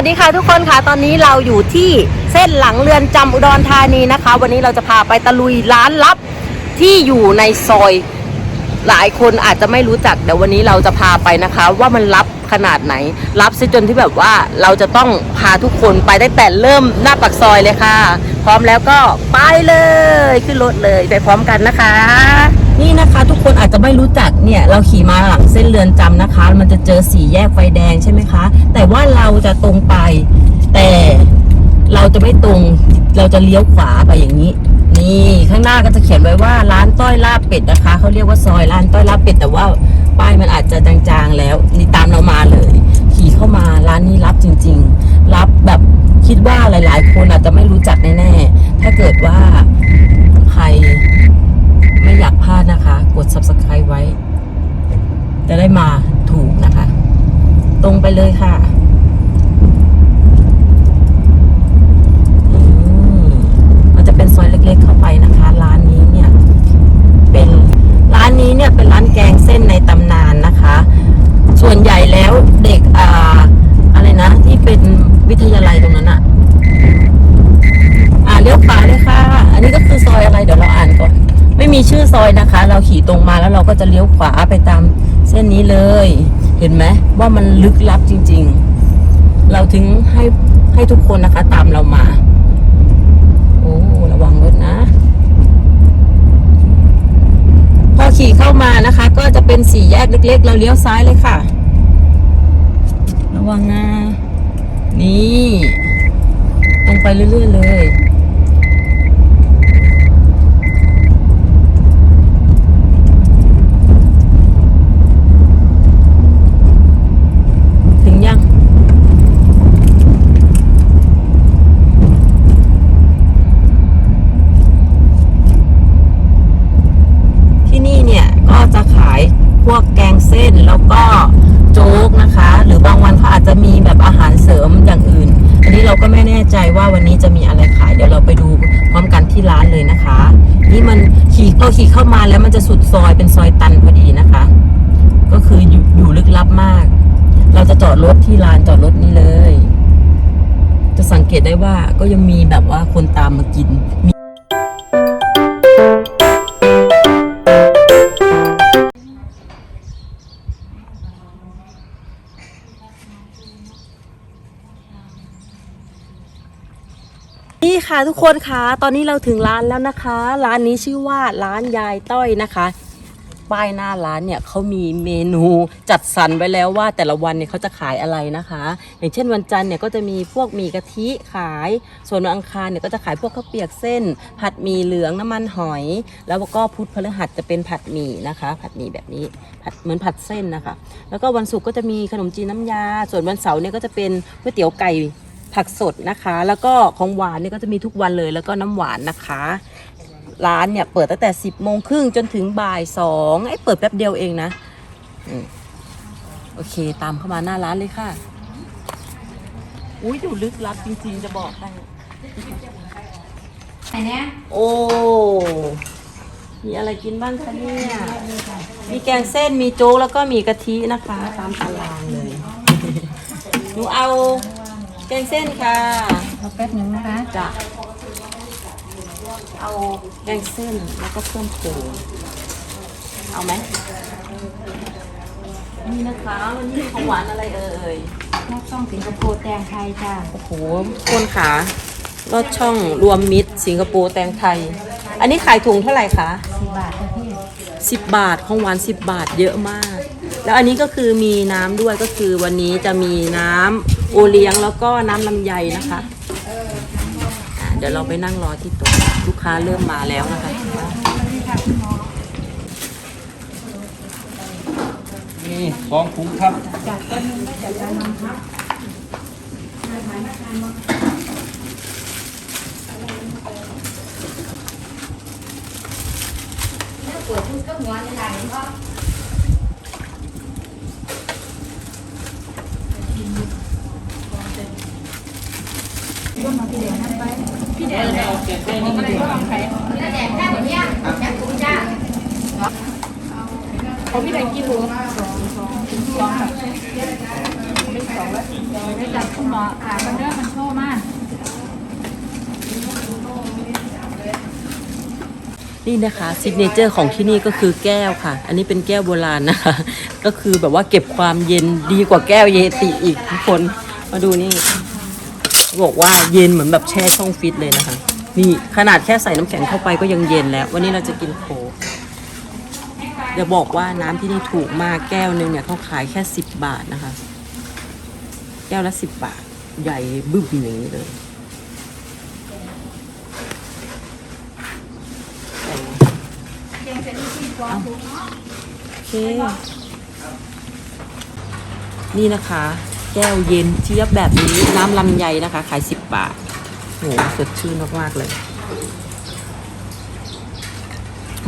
วัสดีค่ะทุกคนค่ะตอนนี้เราอยู่ที่เส้นหลังเรือนจำอุดรธานีนะคะ วันนี้เราจะพาไปตะลุยร้านลับที่อยู่ในซอย หลายคนอาจจะไม่รู้จักเดี๋ยววันนี้เราจะพาไปนะคะ ว่ามันลับขนาดไหน ลับซะจนที่แบบว่าเราจะต้องพาทุกคนไปตั้แต่เริ่มหน้าปากซอยเลยค่ะ พร้อมแล้วก็ไปเลยขึ้นรถเลยไปพร้อมกันนะคะ นี่นะคะทุกคนอาจจะไม่รู้จักเนี่ย เราขี่มาหลังเส้นเรือนจำนะคะ มันจะเจอสี่แยกไฟแดงใช่ไหมคะ แต่ว่าเราจะตรงไป แต่เราจะไม่ตรงเราจะเลี้ยวขวาไปอย่างนี้ นี่ข้างหน้าก็จะเขียนไว้ว่าร้านต้อยลาบเป็ดนะคะเขาเรียกว่าซอยร้านต้อยลาบเป็ดแต่ว่าป้ายมันอาจจะจางๆแล้ว นี่ตามเรามาเลย ขี่เข้ามาร้านนี้รับจริง ๆ รับแบบคิดว่าหลาย ๆ คนอาจจะไม่รู้จักแน่ๆถ้าเกิดว่าใคร ไม่อยากพลาดนะคะ กด subscribe ไว้ จะได้มาถูกนะคะ ตรงไปเลยค่ะอืมมันจะเป็นซอยเล็กๆเข้าไปนะคะ ร้านนี้เนี่ย เป็นร้านนี้เนี่ยเป็นร้านแกงเส้นในตำนานนะคะ ส่วนใหญ่แล้วเด็กอ่าอะไรนะ ที่เป็นวิทยาลัย ม่มีชื่อซอยนะคะ เราขี่ตรงมาแล้วเราก็จะเลี้ยวขวาไปตามเส้นนี้เลย เห็นไหมว่ามันลึกลับจริง ๆ เราถึงให้ให้ทุกคนนะคะ ตามเรามา โอ้ระวังรถนะ พอขี่เข้ามานะคะ ก็จะเป็นสี่แยกเล็ก ๆ เราเลี้ยวซ้ายเลยค่ะ ระวังนะนี่ ตรงไปเรื่อย ๆ เลย ถึงยัง ที่นี่เนี่ยก็จะขายพวกแกงเส้นแล้วก็โจ๊กนะคะ หรื อาจจะมีแบบอาหารเสริมอย่างอื่น อันนี้เราก็ไม่แน่ใจว่าวันนี้จะมีอะไรขาย เดี๋ยวเราไปดูพร้อมกันที่ร้านเลยนะคะ นี่มันขี่พอขี่เข้ามาแล้วมันจะสุดซอยเป็นซอยตันพอดีนะคะ ก็คืออยู่อยู่ลึกลับมาก เราจะจอดรถที่ลานจอดรถนี้เลย จะสังเกตได้ว่าก็ยังมีแบบว่าคนตามมากินนี่ ค่ะทุกคนคะตอนนี้เราถึงร้านแล้วนะคะ ร้านนี้ชื่อว่าร้านยายต้อยนะคะ ป้ายหน้าร้านเนี่ยเขามีเมนูจัดสรรไว้แล้วว่าแต่ละวันเนี่ยเขาจะขายอะไรนะคะ อย่างเช่นวันจันทร์เนี่ยก็จะมีพวกหมี่กะทิขาย ส่วนวันอังคารเนี่ยก็จะขายพวกข้าวเปียกเส้น ผัดหมี่เหลืองน้ำมันหอย แล้วก็พุธพฤหัสจะเป็นผัดหมี่นะคะ ผัดหมี่แบบนี้ผัดเหมือนผัดเส้นนะคะ แล้วก็วันศุกร์ก็จะมีขนมจีนน้ำยา ส่วนวันเสาร์เนี่ยก็จะเป็นก๋วยเตี๋ยวไก่ ผักสดนะคะ แล้วก็ของหวานเนี่ยก็จะมีทุกวันเลยแล้วก็น้ำหวานนะคะ ร้านเนี่ยเปิดตั้งแต่ 10โมงครึ่งจนถึงบ่ายสองไอ้เปิดแป๊บเดียวเองนะอืมโอเคตามเข้ามาหน้าร้านเลยค่ะอุ้ยอยู่ลึกลับจริงๆจะบอกให้ไหนเนี่ยโอ้มีอะไรกินบ้างคะเนี่ยมีแกงเส้นมีโจ๊กแล้วก็มีกะทินะคะ ตามตารางเลยหนูเอา แกงเส้นค่ะรอแป๊บหนึ่งนะคะจะเอาแกงเส้นแล้วก็เพิ่มผงเอาไหมนี่นะคะวันนี้มีของหวานอะไรเอ่ยนอกช่องสิงคโปร์แตงไทยจ้าโอ้โหคนขาลอดช่องรวมมิตร สิงคโปร์แตงไทย อันนี้ขายถุงเท่าไหร่คะสี่บาทค่ะพี่10บาทของหวาน10บาทเยอะมาก แล้วอันนี้ก็คือมีน้ำด้วยก็คือวันนี้จะมีน้ำ โอเลี้ยงแล้วก็น้ำลำไยนะคะอะเดี๋ยวเราไปนั่งรอที่โต๊ะลูกค้าเริ่มมาแล้วนะคะนี่สองถุงครับเคนมาพี่แดงนั่นไปพี่แดงแดงแดงนี่ก็ลองไปแดงแค่แบบนี้ยแค่ถุงจ้าเขาพี่แดงกินถุงสองสองสองไม่สองแล้วไม่จับคุณหมอขามันเริ่มันโชว์มากนี่นะคะซิกเนเจอร์ของที่นี่ก็คือแก้วค่ะ อันนี้เป็นแก้วโบราณนะคะ ก็คือแบบว่าเก็บความเย็นดีกว่าแก้วเยติอีกทุกคน มาดูนี่ บอกว่าเย็นเหมือนแบบแช่ช่องฟิตเลยนะคะ นี่ขนาดแค่ใส่น้ำแข็งเข้าไปก็ยังเย็นแล้ว วันนี้เราจะกินโค้กจะบอกว่าน้ำที่นี่ถูกมากแก้วนึงเนี่ยเขาขายแค่สิบบาทนะคะ แก้วละสิบบาท ใหญ่บึ้มอย่างนี้เลยโอเค นี่นะคะ ก้วเย็นเจี๊ยบแบบนี้น้ำลำไยนะคะ ขายสิบบาทโหสดชื่นมากๆเลย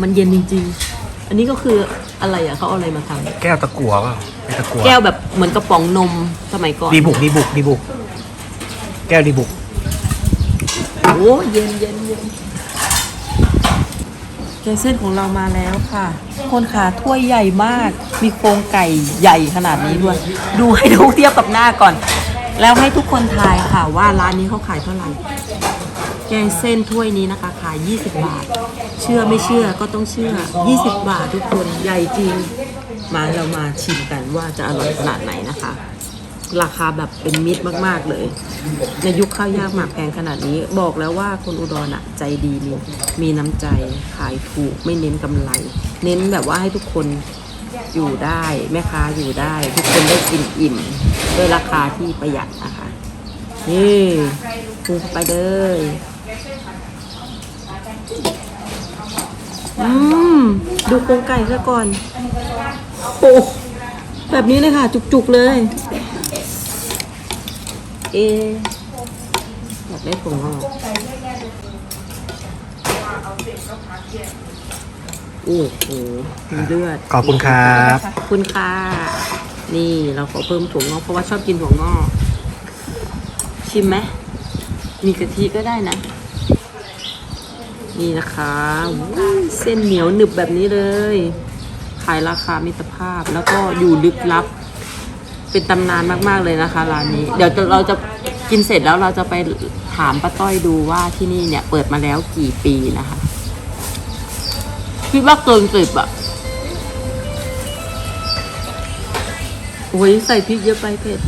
มันเย็นจริง ๆ อันนี้ก็คืออะไรอะเขาเอาอะไรมาทแก้วตะกั่วเปล่าเป็นตะกั่วำแก้วแบบเหมือนกระป๋องนมสมัยก่อนดีบุกดีบุกดีบุก แก้วดีบุก โอ้เย็นเย็นเย็นแกง เส้นของเรามาแล้วค่ะ คนขาถ้วยใหญ่มาก มีโครงไก่ใหญ่ขนาดนี้ด้วย ดูให้ดูเทียบกับหน้าก่อน แล้วให้ทุกคนทายค่ะว่าร้านนี้เขาขายเท่าไหร่ แกงเส้นถ้วยนี้นะคะขาย 20 บาท เชื่อไม่เชื่อก็ต้องเชื่อ 20 บาททุกคนใหญ่จริง มาเรามาชิมกันว่าจะอร่อยขนาดไหนนะคะ ราคาแบบเป็นมิตรมาก ๆ เลย ในยุคข้าวยากหมากแพงขนาดนี้ บอกแล้วว่าคนอุดรอะใจดีมีมีน้ำใจขายถูกไม่เน้นกำไร เน้นแบบว่าให้ทุกคนอยู่ได้แม่ค้าอยู่ได้ ทุกคนได้กินอิ่มด้วยราคาที่ประหยัดนะคะนี่ปูเข้าไปเลยอืมดูโครงไก่ซะก่อนโอ้แบบนี้เลยค่ะ จุกๆเลย เอะอยากได้ถั่วงอกโอ้โหมีเลือดขอบคุณครับขอบคุณค่ะ นี่เราขอเพิ่มถั่วงอกเพราะว่าชอบกินถั่วงอก ชิมไหม มีกะทิก็ได้นะ นี่นะคะว้าวเส้นเหนียวหนึบแบบนี้เลย ขายราคามิตรภาพแล้วก็อยู่ลึกลับ เป็นตำนานมาก ๆ เลยนะคะร้านนี้ เดี๋ยวเราจะกินเสร็จแล้วเราจะไปถามป้าต้อยดูว่าที่นี่เนี่ย เปิดมาแล้วกี่ปีนะคะ คิดว่าเกินสิบอะโอ้ยใส่พริกเยอะไปเผ็ด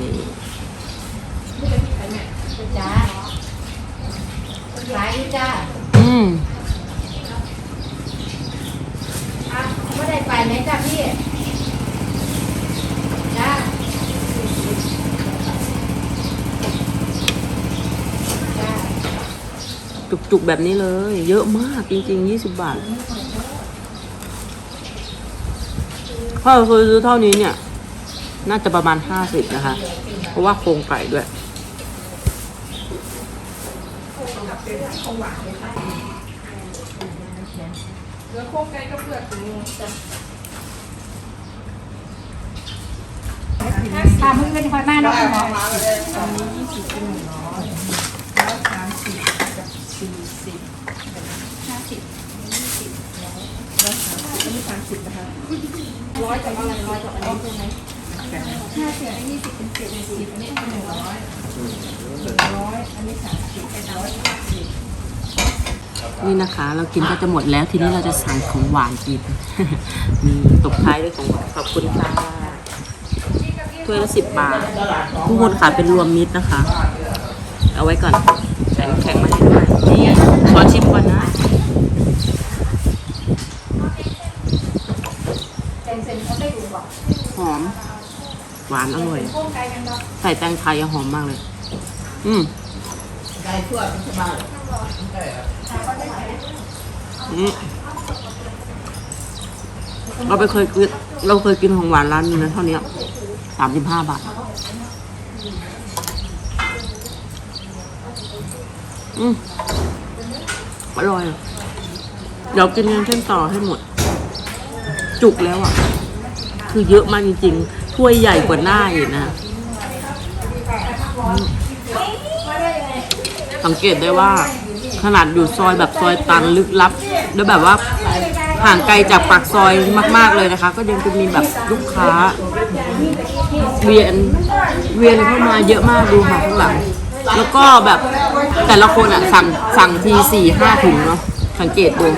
นี่จ้าขายดีจ้า อืม อะไม่ได้ไปไหนจ้าพี่ จ้า จุกๆแบบนี้เลย เยอะมากจริงๆยี่สิบบาทถ้าเราเคยซื้อเท่านี้เนี่ย น่าจะประมาณห้าสิบนะคะ เพราะว่าโครงไก่ด้วย เนื้อโค้งไก่ก็เพามึงเป็นคอยมาเนาะคุณหมอ นี่นะคะ เรากินก็จะหมดแล้วทีนี้เราจะสั่งของหวานกิน มีตบท้ายด้วยของหวานขอบคุณค่ะถ้วยละสิบบาททุกคนค่ะเป็นรวมมิตรนะคะ เอาไว้ก่อนใส่น้ำแข็งมาให้ด้วยนี่ขอชิมก่อนนะหอม หวานอร่อยใส่แตงไทยหอมมากเลย อืมอืมเราไปเคยกินเราเคยกินของหวานร้านนึงนะเท่านี้สามสิบห้าบาท อืมอร่อย เดี๋ยวกินกันเส้นต่อให้หมด จุกแล้วอะ คือเยอะมากจริง ๆ ถ้วยใหญ่กว่าหน้าอีกนะ สังเกตได้ว่า ขนาดอยู่ซอยแบบซอยตันลึกลับ แล้วแบบว่าห่างไกลจากปากซอยมาก ๆ เลยนะคะ ก็ยังจะมีแบบลูกค้า เวียนเวียนเข้ามาเยอะมากดูค่ะข้างหลัง แล้วก็แบบแต่ละคนอะ สั่งสั่งทีสี่ห้าถุงเนาะสังเกตดู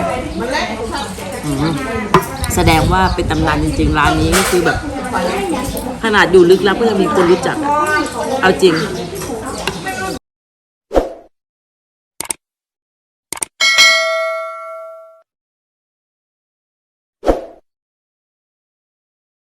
แสดงว่าเป็นตำนานจริงๆ ร้านนี้ก็คือแบบ ขนาดอยู่ลึกลับก็ยังมีคนรู้จัก เอาจริง